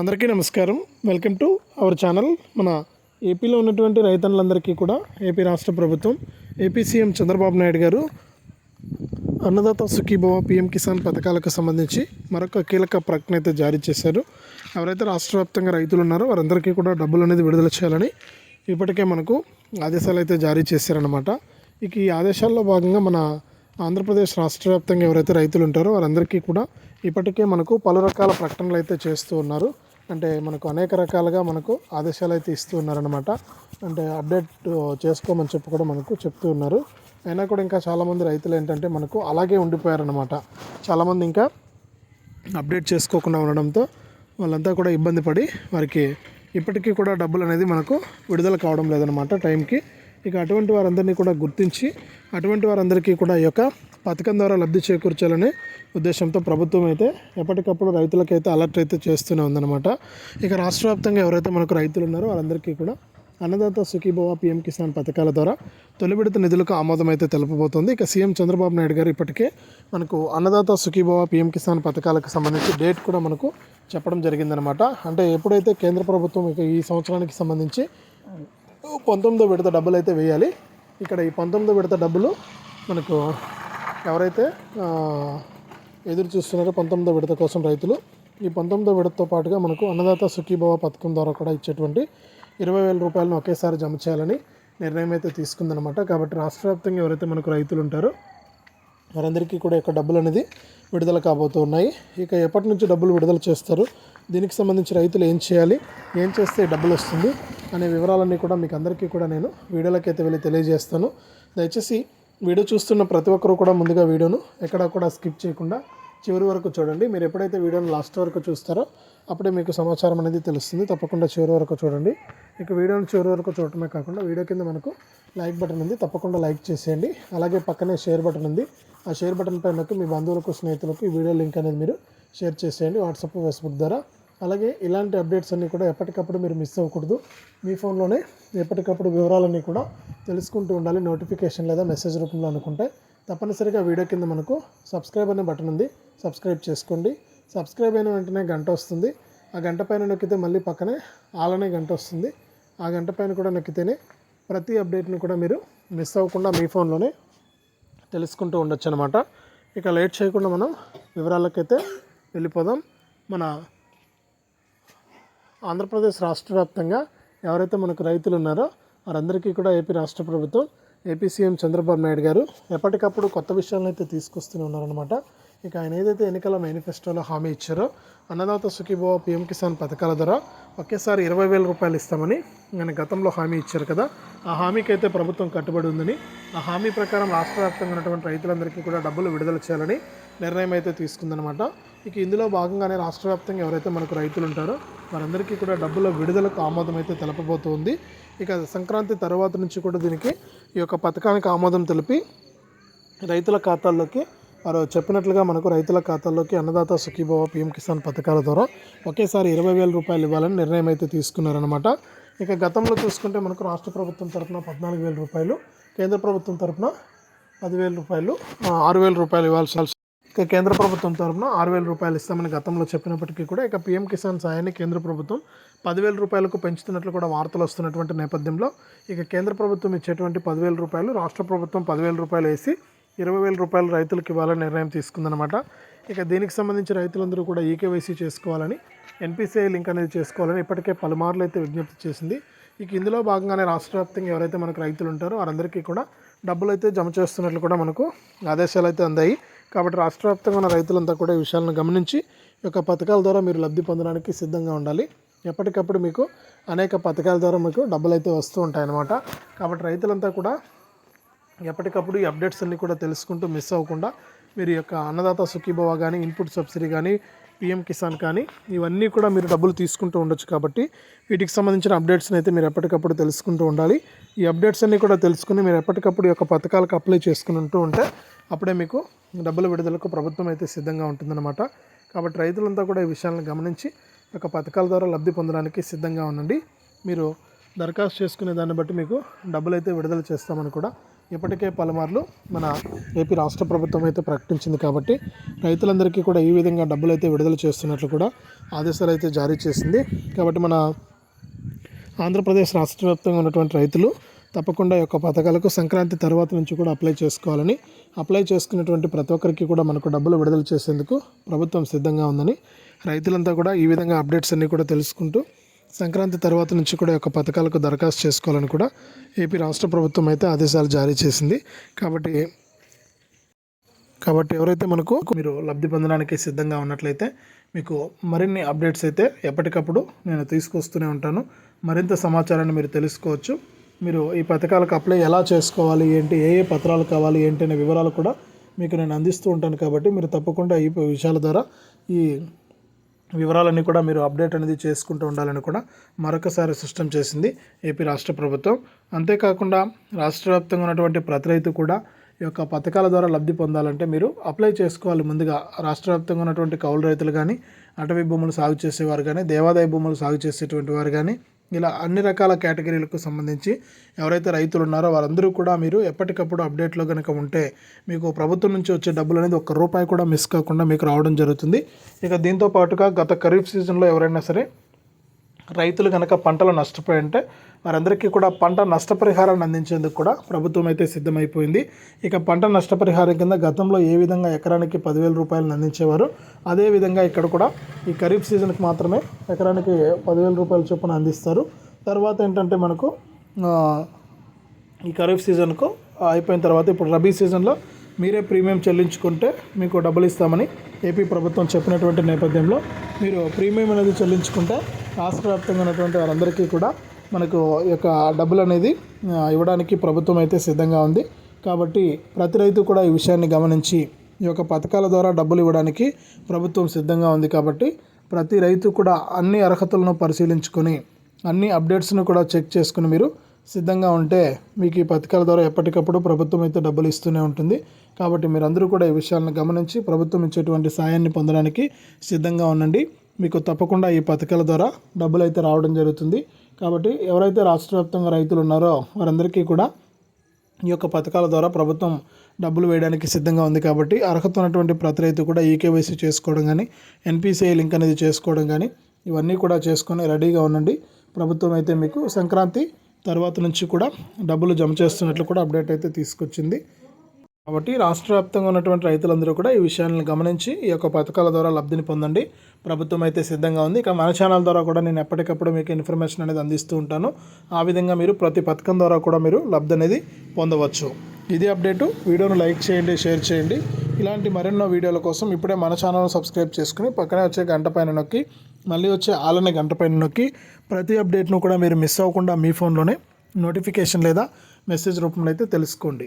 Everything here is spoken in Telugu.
అందరికీ నమస్కారం. వెల్కమ్ టు అవర్ ఛానల్ మన ఏపీలో ఉన్నటువంటి రైతన్నులందరికీ కూడా ఏపీ రాష్ట్ర ప్రభుత్వం ఏపీ సీఎం చంద్రబాబు నాయుడు గారు అన్నదాత సుఖీభవ పిఎం కిసాన్ పథకాలకు సంబంధించి మరొక కీలక ప్రకటన అయితే జారీ చేశారు. ఎవరైతే రాష్ట్ర వ్యాప్తంగా రైతులు ఉన్నారో వారందరికీ కూడా డబ్బులు అనేది విడుదల చేయాలని ఇప్పటికే మనకు ఆదేశాలు అయితే జారీ చేశారనమాట ఇక ఈ ఆదేశాల్లో భాగంగా మన ఆంధ్రప్రదేశ్ రాష్ట్ర వ్యాప్తంగా ఎవరైతే రైతులు ఉంటారో వారందరికీ కూడా ఇప్పటికే మనకు పలు రకాల ప్రకటనలు అయితే చేస్తూ ఉన్నారు. అంటే మనకు అనేక రకాలుగా మనకు ఆదేశాలు అయితే ఇస్తూ ఉన్నారనమాట అంటే అప్డేట్ చేసుకోమని చెప్పి కూడా మనకు చెప్తూ ఉన్నారు. అయినా కూడా ఇంకా చాలామంది రైతులు ఏంటంటే మనకు అలాగే ఉండిపోయారనమాట చాలామంది ఇంకా అప్డేట్ చేసుకోకుండా ఉండడంతో వాళ్ళంతా కూడా ఇబ్బంది పడి వారికి ఇప్పటికీ కూడా డబ్బులు అనేది మనకు విడుదల కావడం లేదనమాట టైంకి. ఇక అటువంటి వారందరినీ కూడా గుర్తించి అటువంటి వారందరికీ కూడా ఈ యొక్క పథకం ద్వారా లబ్ధి చేకూర్చాలనే ఉద్దేశంతో ప్రభుత్వం అయితే ఎప్పటికప్పుడు రైతులకైతే అలర్ట్ అయితే చేస్తూనే ఉందన్నమాట. ఇక రాష్ట్ర వ్యాప్తంగా ఎవరైతే మనకు రైతులు ఉన్నారో వారందరికీ కూడా అన్నదాత సుఖీభవ పిఎం కిసాన్ పథకాల ద్వారా తొలి విడత నిధులకు ఆమోదం అయితే తెలపబోతోంది. ఇక సీఎం చంద్రబాబు నాయుడు గారు ఇప్పటికే మనకు అన్నదాత సుఖీభవ పిఎం కిసాన్ పథకాలకు సంబంధించి డేట్ కూడా మనకు చెప్పడం జరిగిందనమాట అంటే ఎప్పుడైతే కేంద్ర ప్రభుత్వం ఇక ఈ సంవత్సరానికి సంబంధించి పంతొమ్మిదో విడత డబ్బులు అయితే వేయాలి. ఇక్కడ ఈ పంతొమ్మిదో విడత డబ్బులు మనకు ఎవరైతే ఎదురు చూస్తున్నారో పంతొమ్మిదో విడత కోసం రైతులు ఈ పంతొమ్మిదో విడతతో పాటుగా మనకు అన్నదాత సుఖీభవ పథకం ద్వారా కూడా ఇచ్చేటువంటి ఇరవై వేల రూపాయలను ఒకేసారి జమ చేయాలని నిర్ణయం అయితే తీసుకుందనమాట కాబట్టి రాష్ట్ర వ్యాప్తంగా ఎవరైతే మనకు రైతులు ఉంటారో వారందరికీ కూడా యొక్క డబ్బులు అనేది విడుదల కాబోతున్నాయి ఇక ఎప్పటి నుంచి డబ్బులు విడుదల చేస్తారు? దీనికి సంబంధించి రైతులు ఏం చేయాలి ఏం చేస్తే డబ్బులు వస్తుంది అనే వివరాలన్నీ కూడా మీకు అందరికీ కూడా నేను వీడియోలోకి అయితే వెళ్ళి తెలియజేస్తాను. దయచేసి వీడియో చూస్తున్న ప్రతి ఒక్కరు కూడా ముందుగా వీడియోను ఎక్కడా కూడా స్కిప్ చేయకుండా చివరి వరకు చూడండి. మీరు ఎప్పుడైతే వీడియోను లాస్ట్ వరకు చూస్తారో అప్పుడే మీకు సమాచారం అనేది తెలుస్తుంది. తప్పకుండా చివరి వరకు చూడండి. ఇక వీడియోను చివరి వరకు చూడటమే కాకుండా వీడియో కింద మనకు లైక్ బటన్ ఉంది. తప్పకుండా లైక్ చేసేయండి. అలాగే పక్కనే షేర్ బటన్ ఉంది. ఆ షేర్ బటన్ పైన మీ బంధువులకు స్నేహితులకు ఈ వీడియో లింక్ అనేది మీరు షేర్ చేసేయండి వాట్సాప్ ఫేస్బుక్ ద్వారా. అలాగే ఇలాంటి అప్డేట్స్ అన్నీ కూడా ఎప్పటికప్పుడు మీరు మిస్ అవ్వకూడదు. మీ ఫోన్లోనే ఎప్పటికప్పుడు వివరాలన్నీ కూడా తెలుసుకుంటూ ఉండాలి. నోటిఫికేషన్ లేదా మెసేజ్ రూపంలో అనుకుంటే తప్పనిసరిగా వీడియో కింద మనకు సబ్స్క్రైబ్ అనే బటన్ ఉంది. సబ్స్క్రైబ్ చేసుకోండి. సబ్స్క్రైబ్ అయిన వెంటనే గంట వస్తుంది. ఆ గంట పైన నొక్కితే మళ్ళీ పక్కనే ఆలనే గంట వస్తుంది. ఆ గంట పైన కూడా నొక్కితేనే ప్రతి అప్డేట్ని కూడా మీరు మిస్ అవ్వకుండా మీ ఫోన్లోనే తెలుసుకుంటూ ఉండొచ్చు అనమాట ఇక లేట్ చేయకుండా మనం వివరాలకైతే వెళ్ళిపోదాం. మన ఆంధ్రప్రదేశ్ రాష్ట్ర వ్యాప్తంగా ఎవరైతే మనకు రైతులు ఉన్నారో వారందరికీ కూడా ఏపీ రాష్ట్ర ప్రభుత్వం ఏపీ సీఎం చంద్రబాబు నాయుడు గారు ఎప్పటికప్పుడు కొత్త విషయాలను అయితే తీసుకొస్తూనే ఉన్నారనమాట ఇక ఆయన ఏదైతే ఎన్నికల మేనిఫెస్టోలో హామీ ఇచ్చారో అన్నదాత సుఖీభవ పిఎం కిసాన్ పథకాల ద్వారా ఒకేసారి ఇరవై వేల రూపాయలు ఇస్తామని ఆయన గతంలో హామీ ఇచ్చారు కదా. ఆ హామీకి అయితే ప్రభుత్వం కట్టుబడి ఉందని ఆ హామీ ప్రకారం రాష్ట్ర వ్యాప్తంగా ఉన్నటువంటి రైతులందరికీ కూడా డబ్బులు విడుదల చేయాలని నిర్ణయం అయితే తీసుకుందనమాట ఇక ఇందులో భాగంగానే రాష్ట్ర వ్యాప్తంగా ఎవరైతే మనకు రైతులు ఉంటారో వారందరికీ కూడా డబ్బుల విడుదలకు ఆమోదం అయితే తెలపబోతుంది. ఇక సంక్రాంతి తర్వాత నుంచి కూడా దీనికి ఈ యొక్క పథకానికి ఆమోదం తెలిపి రైతుల ఖాతాల్లోకి వారు చెప్పినట్లుగా మనకు రైతుల ఖాతాల్లోకి అన్నదాత సుఖీభవ పిఎం కిసాన్ పథకాల ద్వారా ఒకేసారి ఇరవై వేల రూపాయలు ఇవ్వాలని నిర్ణయం అయితే తీసుకున్నారనమాట ఇక గతంలో చూసుకుంటే మనకు రాష్ట్ర ప్రభుత్వం తరఫున పద్నాలుగు వేల రూపాయలు కేంద్ర ప్రభుత్వం తరఫున పదివేల రూపాయలు ఆరు వేల రూపాయలు ఇవ్వాల్సి ఇక కేంద్ర ప్రభుత్వం తరఫున ఆరు వేల రూపాయలు ఇస్తామని గతంలో చెప్పినప్పటికీ కూడా ఇక పీఎం కిసాన్ సాయాన్ని కేంద్ర ప్రభుత్వం పదివేల రూపాయలకు పెంచుతున్నట్లు కూడా వార్తలు వస్తున్నటువంటి నేపథ్యంలో ఇక కేంద్ర ప్రభుత్వం ఇచ్చేటువంటి పదివేల రూపాయలు రాష్ట్ర ప్రభుత్వం పదివేల రూపాయలు వేసి ఇరవై వేల రూపాయలు రైతులకు ఇవ్వాలని నిర్ణయం తీసుకుందనమాట ఇక దీనికి సంబంధించి రైతులందరూ కూడా ఈకేవైసీ చేసుకోవాలని ఎన్పిసిఐ లింక్ అనేది చేసుకోవాలని ఇప్పటికే పలుమార్లు అయితే విజ్ఞప్తి చేసింది. ఇక ఇందులో భాగంగానే రాష్ట్ర వ్యాప్తంగా ఎవరైతే మనకు రైతులు ఉంటారో వారందరికీ కూడా డబ్బులు అయితే జమ చేస్తున్నట్లు కూడా మనకు ఆదేశాలు అయితే అందాయి. కాబట్టి రాష్ట్ర వ్యాప్తంగా ఉన్న రైతులంతా కూడా ఈ విషయాలను గమనించి ఈ యొక్క పథకాల ద్వారా మీరు లబ్ధి పొందడానికి సిద్ధంగా ఉండాలి. ఎప్పటికప్పుడు మీకు అనేక పథకాల ద్వారా మీకు డబ్బులు అయితే వస్తూ ఉంటాయన్నమాట. కాబట్టి రైతులంతా కూడా ఎప్పటికప్పుడు ఈ అప్డేట్స్ అన్ని కూడా తెలుసుకుంటూ మిస్ అవ్వకుండా మీరు యొక్క అన్నదాత సుఖీభవ కానీ ఇన్పుట్ సబ్సిడీ కానీ పిఎం కిసాన్ కానీ ఇవన్నీ కూడా మీరు డబ్బులు తీసుకుంటూ ఉండొచ్చు కాబట్టి వీటికి సంబంధించిన అప్డేట్స్ని అయితే మీరు ఎప్పటికప్పుడు తెలుసుకుంటూ ఉండాలి. ఈ అప్డేట్స్ అన్నీ కూడా తెలుసుకుని మీరు ఎప్పటికప్పుడు ఈ యొక్క పథకాలకు అప్లై చేసుకుని ఉంటూ ఉంటే అప్పుడే మీకు డబ్బుల విడుదలకు ప్రభుత్వం అయితే సిద్ధంగా ఉంటుందన్నమాట. కాబట్టి రైతులంతా కూడా ఈ విషయాలను గమనించి ఒక యొక్క పథకాల ద్వారా లబ్ధి పొందడానికి సిద్ధంగా ఉండండి. మీరు దరఖాస్తు చేసుకునే దాన్ని బట్టి మీకు డబ్బులు అయితే విడుదల చేస్తామని కూడా ఇప్పటికే పలుమార్లు మన ఏపీ రాష్ట్ర ప్రభుత్వం అయితే ప్రకటించింది కాబట్టి రైతులందరికీ కూడా ఈ విధంగా డబ్బులు అయితే విడుదల చేస్తున్నట్లు కూడా ఆదేశాలు అయితే జారీ చేసింది. కాబట్టి మన ఆంధ్రప్రదేశ్ రాష్ట్ర వ్యాప్తంగా ఉన్నటువంటి రైతులు తప్పకుండా యొక్క పథకాలకు సంక్రాంతి తర్వాత నుంచి కూడా అప్లై చేసుకోవాలని అప్లై చేసుకున్నటువంటి ప్రతి ఒక్కరికి కూడా మనకు డబ్బులు విడుదల చేసేందుకు ప్రభుత్వం సిద్ధంగా ఉందని రైతులంతా కూడా ఈ విధంగా అప్డేట్స్ అన్నీ కూడా తెలుసుకుంటూ సంక్రాంతి తర్వాత నుంచి కూడా యొక్క పథకాలకు దరఖాస్తు చేసుకోవాలని కూడా ఏపీ రాష్ట్ర ప్రభుత్వం అయితే ఆదేశాలు జారీ చేసింది. కాబట్టి కాబట్టి ఎవరైతే మనకు మీరు లబ్ధి పొందడానికి సిద్ధంగా ఉన్నట్లయితే మీకు మరిన్ని అప్డేట్స్ అయితే ఎప్పటికప్పుడు నేను తీసుకొస్తూనే ఉంటాను. మరింత సమాచారాన్ని మీరు తెలుసుకోవచ్చు. మీరు ఈ పథకాలకు అప్లై ఎలా చేసుకోవాలి ఏంటి ఏ ఏ పత్రాలు కావాలి ఏంటి అనే వివరాలు కూడా మీకు నేను అందిస్తూ ఉంటాను. కాబట్టి మీరు తప్పకుండా ఈ విషయాల ద్వారా ఈ వివరాలన్నీ కూడా మీరు అప్డేట్ అనేది చేసుకుంటూ ఉండాలని కూడా మరొకసారి సిస్టమ్ చేసింది ఏపీ రాష్ట్ర ప్రభుత్వం. అంతేకాకుండా రాష్ట్ర వ్యాప్తంగా ఉన్నటువంటి ప్రతి రైతు కూడా ఈ యొక్క పథకాల ద్వారా లబ్ధి పొందాలంటే మీరు అప్లై చేసుకోవాలి. ముందుగా రాష్ట్ర వ్యాప్తంగా ఉన్నటువంటి కౌలు రైతులు కానీ అటవీ భూములు సాగు చేసేవారు కానీ దేవాదాయ భూములు సాగు చేసేటువంటి వారు కానీ ఇలా అన్ని రకాల కేటగిరీలకు సంబంధించి ఎవరైతే రైతులు ఉన్నారో వారందరూ కూడా మీరు ఎప్పటికప్పుడు అప్డేట్లో కనుక ఉంటే మీకు ప్రభుత్వం నుంచి వచ్చే డబ్బులు అనేది ఒక్క రూపాయి కూడా మిస్ కాకుండా మీకు రావడం జరుగుతుంది. ఇక దీంతో పాటుగా గత ఖరీఫ్ సీజన్లో ఎవరైనా సరే రైతులు కనుక పంటలు నష్టపోయి ఉంటే వారందరికీ కూడా పంట నష్టపరిహారాన్ని అందించేందుకు కూడా ప్రభుత్వం అయితే సిద్ధమైపోయింది. ఇక పంట నష్టపరిహారం కింద గతంలో ఏ విధంగా ఎకరానికి పదివేల రూపాయలను అందించేవారు అదేవిధంగా ఇక్కడ కూడా ఈ ఖరీఫ్ సీజన్కి మాత్రమే ఎకరానికి పదివేల రూపాయల చొప్పున అందిస్తారు. తర్వాత ఏంటంటే మనకు ఈ ఖరీఫ్ సీజన్కు అయిపోయిన తర్వాత ఇప్పుడు రబీ సీజన్లో మీరే ప్రీమియం చెల్లించుకుంటే మీకు డబ్బులు ఇస్తామని ఏపీ ప్రభుత్వం చెప్పినటువంటి నేపథ్యంలో మీరు ప్రీమియం అనేది చెల్లించుకుంటే రాష్ట్ర వ్యాప్తంగా ఉన్నటువంటి వారందరికీ కూడా మనకు ఈ యొక్క డబ్బులు అనేది ఇవ్వడానికి ప్రభుత్వం అయితే సిద్ధంగా ఉంది. కాబట్టి ప్రతి రైతు కూడా ఈ విషయాన్ని గమనించి ఈ యొక్క పథకాల ద్వారా డబ్బులు ఇవ్వడానికి ప్రభుత్వం సిద్ధంగా ఉంది. కాబట్టి ప్రతి రైతు కూడా అన్ని అర్హతలను పరిశీలించుకొని అన్ని అప్డేట్స్ను కూడా చెక్ చేసుకుని మీరు సిద్ధంగా ఉంటే మీకు ఈ పథకాల ద్వారా ఎప్పటికప్పుడు ప్రభుత్వం అయితే డబ్బులు ఇస్తూనే ఉంటుంది. కాబట్టి మీరందరూ కూడా ఈ విషయాలను గమనించి ప్రభుత్వం ఇచ్చేటువంటి సాయాన్ని పొందడానికి సిద్ధంగా ఉండండి. మీకు తప్పకుండా ఈ పథకాల ద్వారా డబ్బులు అయితే రావడం జరుగుతుంది. కాబట్టి ఎవరైతే రాష్ట్ర వ్యాప్తంగా రైతులు ఉన్నారో వారందరికీ కూడా ఈ యొక్క పథకాల ద్వారా ప్రభుత్వం డబ్బులు వేయడానికి సిద్ధంగా ఉంది కాబట్టి అర్హత ఉన్నటువంటి ప్రతి రైతు కూడా ఈకేవైసీ చేసుకోవడం కానీ ఎన్పిసిఐ లింక్ అనేది చేసుకోవడం కానీ ఇవన్నీ కూడా చేసుకొని రెడీగా ఉండండి. ప్రభుత్వం అయితే మీకు సంక్రాంతి తర్వాత నుంచి కూడా డబ్బులు జమ చేస్తున్నట్లు కూడా అప్డేట్ అయితే తీసుకొచ్చింది. కాబట్టి రాష్ట్ర వ్యాప్తంగా ఉన్నటువంటి రైతులందరూ కూడా ఈ విషయాలను గమనించి ఈ యొక్క పథకాల ద్వారా లబ్ధిని పొందండి. ప్రభుత్వం అయితే సిద్ధంగా ఉంది. ఇక మన ఛానల్ ద్వారా కూడా నేను ఎప్పటికప్పుడు మీకు ఇన్ఫర్మేషన్ అనేది అందిస్తూ ఉంటాను. ఆ విధంగా మీరు ప్రతి పథకం ద్వారా కూడా మీరు లబ్ధి అనేది పొందవచ్చు. ఇది అప్డేటు. వీడియోను లైక్ చేయండి షేర్ చేయండి. ఇలాంటి మరెన్నో వీడియోల కోసం ఇప్పుడే మన ఛానల్ సబ్స్క్రైబ్ చేసుకుని పక్కనే వచ్చే గంట పైన నొక్కి మళ్ళీ వచ్చే ఆలనే గంట పైన నొక్కి ప్రతి అప్డేట్ను కూడా మీరు మిస్ అవ్వకుండా మీ ఫోన్లోనే నోటిఫికేషన్ లేదా మెసేజ్ రూపంలో అయితే తెలుసుకోండి.